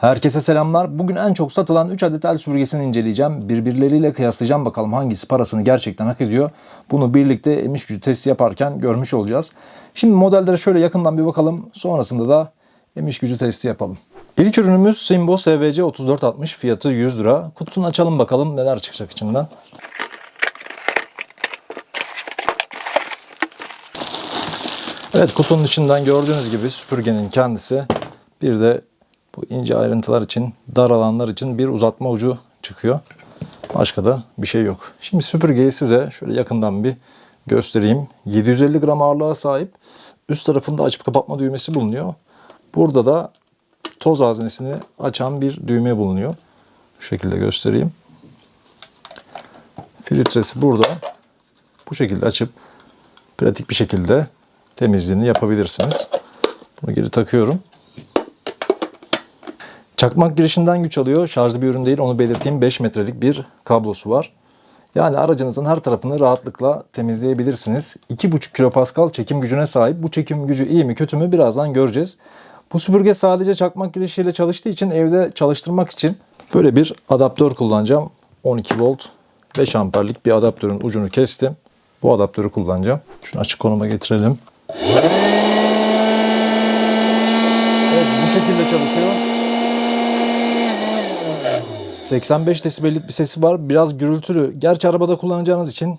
Herkese selamlar. Bugün en çok satılan 3 adet el süpürgesini inceleyeceğim. Birbirleriyle kıyaslayacağım bakalım hangisi parasını gerçekten hak ediyor. Bunu birlikte emiş gücü testi yaparken görmüş olacağız. Şimdi modellere şöyle yakından bir bakalım. Sonrasında da emiş gücü testi yapalım. İlk ürünümüz Simbo SVC 3460 fiyatı 100 lira. Kutusunu açalım bakalım neler çıkacak içinden. Evet kutunun içinden gördüğünüz gibi süpürgenin kendisi bir de bu ince ayrıntılar için, dar alanlar için bir uzatma ucu çıkıyor. Başka da bir şey yok. Şimdi süpürgeyi size şöyle yakından bir göstereyim. 750 gram ağırlığa sahip. Üst tarafında açıp kapatma düğmesi bulunuyor. Burada da toz haznesini açan bir düğme bulunuyor. Şu şekilde göstereyim. Filtresi burada. Bu şekilde açıp pratik bir şekilde temizliğini yapabilirsiniz. Bunu geri takıyorum. Çakmak girişinden güç alıyor. Şarjlı bir ürün değil onu belirteyim. 5 metrelik bir kablosu var. Yani aracınızın her tarafını rahatlıkla temizleyebilirsiniz. 2,5 kilopascal çekim gücüne sahip. Bu çekim gücü iyi mi kötü mü birazdan göreceğiz. Bu süpürge sadece çakmak girişiyle çalıştığı için evde çalıştırmak için böyle bir adaptör kullanacağım. 12 volt 5 amperlik bir adaptörün ucunu kestim. Bu adaptörü kullanacağım. Şunu açık konuma getirelim. Evet bu şekilde çalışıyor. 85 desibellik bir sesi var. Biraz gürültülü. Gerçi arabada kullanacağınız için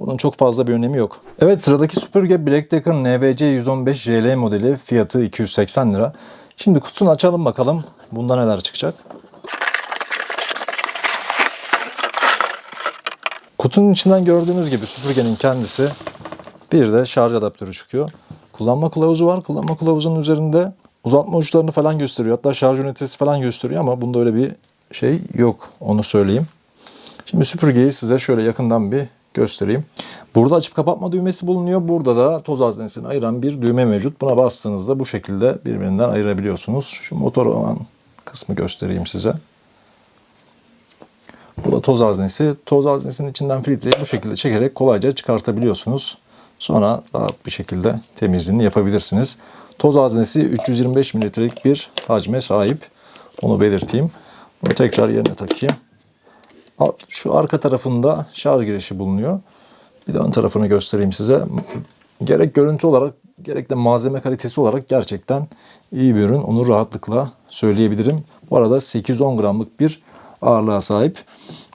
bunun çok fazla bir önemi yok. Evet sıradaki süpürge Black Decker NVC 115 JL modeli. Fiyatı 280 lira. Şimdi kutusunu açalım bakalım. Bunda neler çıkacak. Kutunun içinden gördüğünüz gibi süpürgenin kendisi bir de şarj adaptörü çıkıyor. Kullanma kılavuzu var. Kullanma kılavuzunun üzerinde uzatma uçlarını falan gösteriyor. Hatta şarj ünitesi falan gösteriyor ama bunda öyle bir şey yok. Onu söyleyeyim. Şimdi süpürgeyi size şöyle yakından bir göstereyim. Burada açıp kapatma düğmesi bulunuyor. Burada da toz haznesini ayıran bir düğme mevcut. Buna bastığınızda bu şekilde birbirinden ayırabiliyorsunuz. Şu motor olan kısmı göstereyim size. Bu da toz haznesi. Toz haznesinin içinden filtreyi bu şekilde çekerek kolayca çıkartabiliyorsunuz. Sonra rahat bir şekilde temizliğini yapabilirsiniz. Toz haznesi 325 mililitrelik bir hacme sahip. Onu belirteyim. Bunu tekrar yerine takayım. Şu arka tarafında şarj girişi bulunuyor. Bir de ön tarafını göstereyim size. Gerek görüntü olarak gerek de malzeme kalitesi olarak gerçekten iyi bir ürün. Onu rahatlıkla söyleyebilirim. Bu arada 810 gramlık bir ağırlığa sahip.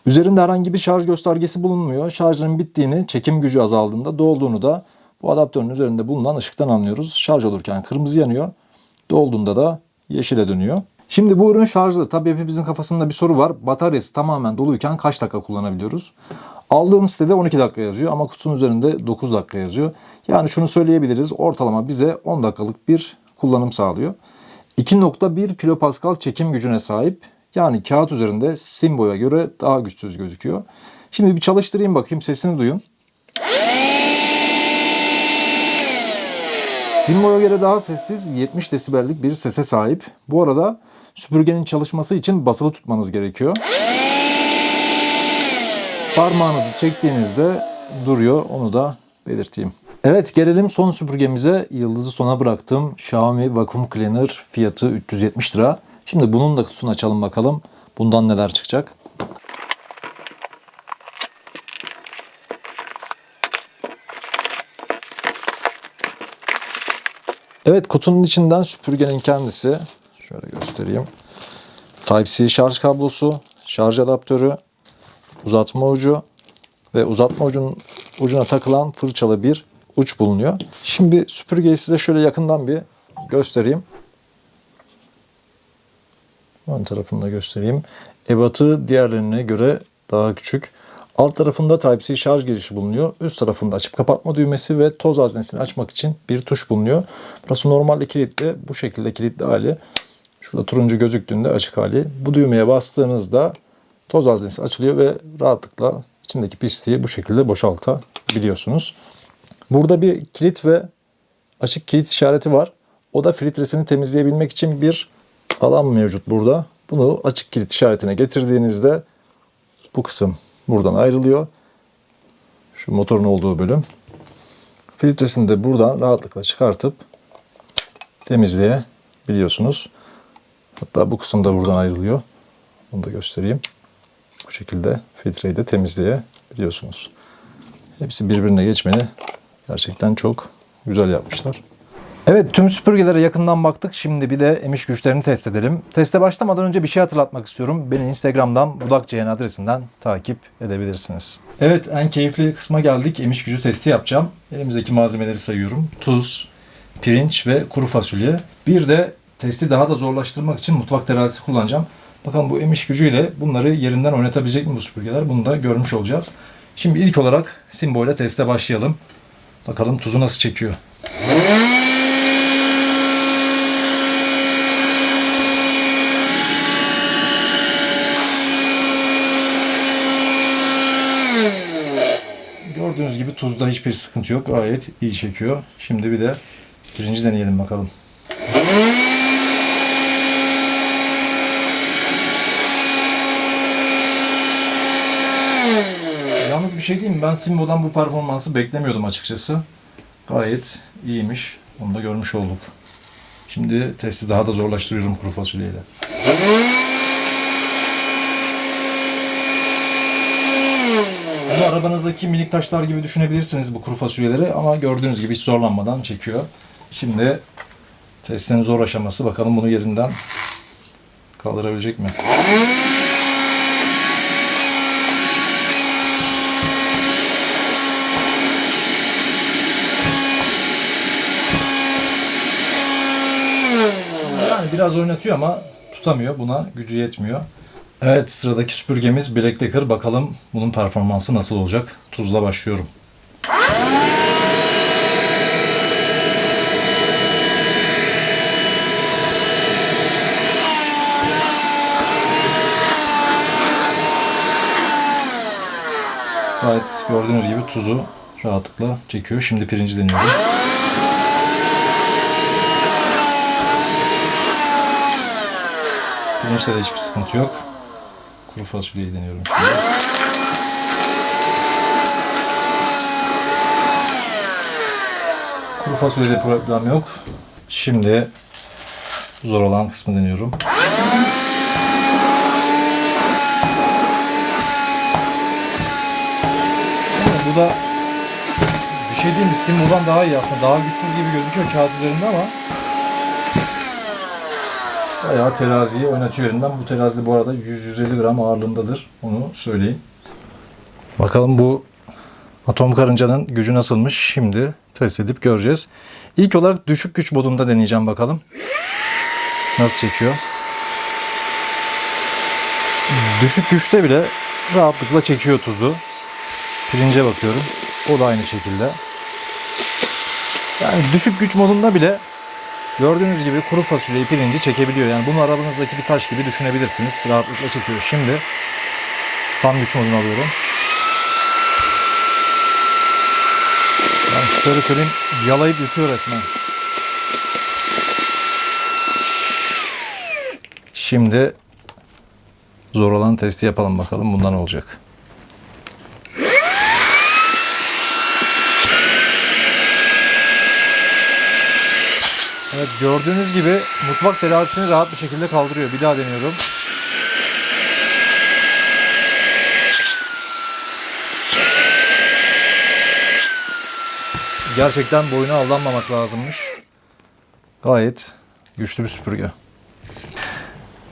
Üzerinde herhangi bir şarj göstergesi bulunmuyor. Şarjın bittiğini, çekim gücü azaldığında, dolduğunu da bu adaptörün üzerinde bulunan ışıktan anlıyoruz. Şarj olurken kırmızı yanıyor. Dolduğunda da yeşile dönüyor. Şimdi bu ürün şarjlı. Tabii hepimizin kafasında bir soru var. Bataryası tamamen doluyken kaç dakika kullanabiliyoruz? Aldığım sitede 12 dakika yazıyor ama kutunun üzerinde 9 dakika yazıyor. Yani şunu söyleyebiliriz. Ortalama bize 10 dakikalık bir kullanım sağlıyor. 2.1 kilopascal çekim gücüne sahip. Yani kağıt üzerinde Simbo'ya göre daha güçsüz gözüküyor. Şimdi bir çalıştırayım bakayım sesini duyun. Simbo'ya göre daha sessiz 70 desibellik bir sese sahip. Bu arada süpürgenin çalışması için basılı tutmanız gerekiyor. Parmağınızı çektiğinizde duruyor onu da belirteyim. Evet gelelim son süpürgemize. Yıldızı sona bıraktım. Xiaomi Vacuum Cleaner fiyatı 370 lira. Şimdi bunun da kutusunu açalım bakalım. Bundan neler çıkacak. Evet kutunun içinden süpürgenin kendisi. Şöyle göstereyim. Type-C şarj kablosu, şarj adaptörü, uzatma ucu ve uzatma ucunun ucuna takılan fırçalı bir uç bulunuyor. Şimdi süpürgeyi size şöyle yakından bir göstereyim. Ön tarafını da göstereyim. Ebatı diğerlerine göre daha küçük. Alt tarafında Type-C şarj girişi bulunuyor. Üst tarafında açıp kapatma düğmesi ve toz haznesini açmak için bir tuş bulunuyor. Burası normalde kilitli. Bu şekilde kilitli hali. Şurada turuncu gözüktüğünde açık hali. Bu düğmeye bastığınızda toz haznesi açılıyor ve rahatlıkla içindeki pisliği bu şekilde boşaltabiliyorsunuz. Burada bir kilit ve açık kilit işareti var. O da filtresini temizleyebilmek için bir alan mevcut burada. Bunu açık kilit işaretine getirdiğinizde bu kısım buradan ayrılıyor. Şu motorun olduğu bölüm. Filtresini de buradan rahatlıkla çıkartıp temizleyebiliyorsunuz. Hatta bu kısım da buradan ayrılıyor. Onu da göstereyim. Bu şekilde filtreyi de temizleyebiliyorsunuz. Hepsi birbirine geçmeni gerçekten çok güzel yapmışlar. Evet tüm süpürgelere yakından baktık. Şimdi bir de emiş güçlerini test edelim. Teste başlamadan önce bir şey hatırlatmak istiyorum. Beni Instagram'dan budakcn adresinden takip edebilirsiniz. Evet en keyifli kısma geldik. Emiş gücü testi yapacağım. Elimizdeki malzemeleri sayıyorum. Tuz, pirinç ve kuru fasulye. Bir de testi daha da zorlaştırmak için mutfak terazisi kullanacağım. Bakalım bu emiş gücüyle bunları yerinden oynatabilecek mi bu süpürgeler? Bunu da görmüş olacağız. Şimdi ilk olarak Simbo ile teste başlayalım. Bakalım tuzu nasıl çekiyor. Gördüğünüz gibi tuzda hiçbir sıkıntı yok. Gayet iyi çekiyor. Şimdi bir de pirinci deneyelim bakalım. Yalnız bir şey diyeyim? Ben Simbo'dan bu performansı beklemiyordum açıkçası. Gayet iyiymiş. Onu da görmüş olduk. Şimdi testi daha da zorlaştırıyorum kuru fasulyeyle. Bunu arabanızdaki minik taşlar gibi düşünebilirsiniz bu kuru fasulyeleri ama gördüğünüz gibi hiç zorlanmadan çekiyor. Şimdi testin zor aşaması bakalım bunu yerinden kaldırabilecek mi? Yani biraz oynatıyor ama tutamıyor. Buna gücü yetmiyor. Evet sıradaki süpürgemiz Black Decker. Bakalım bunun performansı nasıl olacak? Tuzla başlıyorum. Gayet gördüğünüz gibi tuzu rahatlıkla çekiyor. Şimdi pirinci deniyorum. Pirinçte de hiçbir sıkıntı yok. Kuru fasulyeyi deniyorum şimdi. Kuru fasulyede problem yok. Şimdi zor olan kısmı deniyorum. Bu da bir şey değil mi? Simbo'dan daha iyi aslında. Daha güçsüz gibi gözüküyor kağıt üzerinde ama Bayağı teraziyi oynatıyor yerinden. Bu terazi bu arada 100-150 gram ağırlığındadır. Onu söyleyeyim. Bakalım bu atom karıncanın gücü nasılmış şimdi test edip göreceğiz. İlk olarak düşük güç modunda deneyeceğim bakalım. Nasıl çekiyor? Düşük güçte bile rahatlıkla çekiyor tuzu. Pirince bakıyorum. O da aynı şekilde. Yani düşük güç modunda bile Gördüğünüz gibi kuru fasulyeyi pirinci çekebiliyor. Yani bunu arabanızdaki bir taş gibi düşünebilirsiniz. Rahatlıkla çekiyor. Şimdi tam güç modunu alıyorum. Yani şöyle söyleyeyim yalayıp yutuyor resmen. Şimdi zor olan testi yapalım bakalım bundan olacak. Evet gördüğünüz gibi mutfak terazisini rahat bir şekilde kaldırıyor. Bir daha deniyorum. Gerçekten boyuna aldanmamak lazımmış. Gayet güçlü bir süpürge.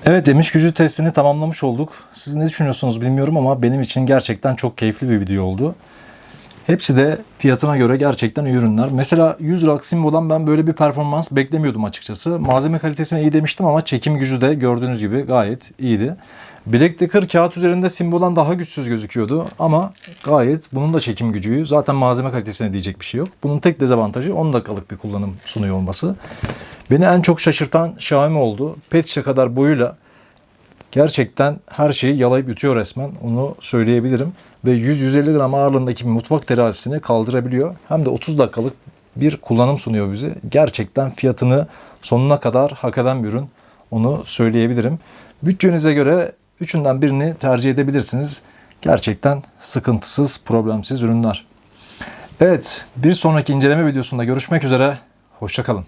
Evet demiş gücü testini tamamlamış olduk. Siz ne düşünüyorsunuz bilmiyorum ama benim için gerçekten çok keyifli bir video oldu. Hepsi de fiyatına göre gerçekten iyi ürünler. Mesela 100 liralık Simbo'dan ben böyle bir performans beklemiyordum açıkçası. Malzeme kalitesine iyi demiştim ama çekim gücü de gördüğünüz gibi gayet iyiydi. Black Decker kağıt üzerinde Simbo'dan daha güçsüz gözüküyordu ama gayet bunun da çekim gücü. Zaten malzeme kalitesine diyecek bir şey yok. Bunun tek dezavantajı 10 dakikalık bir kullanım sunuyor olması. Beni en çok şaşırtan Xiaomi oldu. Pet şişe kadar boyuyla gerçekten her şeyi yalayıp yutuyor resmen. Onu söyleyebilirim. Ve 100-150 gram ağırlığındaki bir mutfak terazisini kaldırabiliyor. Hem de 30 dakikalık bir kullanım sunuyor bize. Gerçekten fiyatını sonuna kadar hak eden bir ürün. Onu söyleyebilirim. Bütçenize göre üçünden birini tercih edebilirsiniz. Gerçekten sıkıntısız, problemsiz ürünler. Evet, bir sonraki inceleme videosunda görüşmek üzere. Hoşçakalın.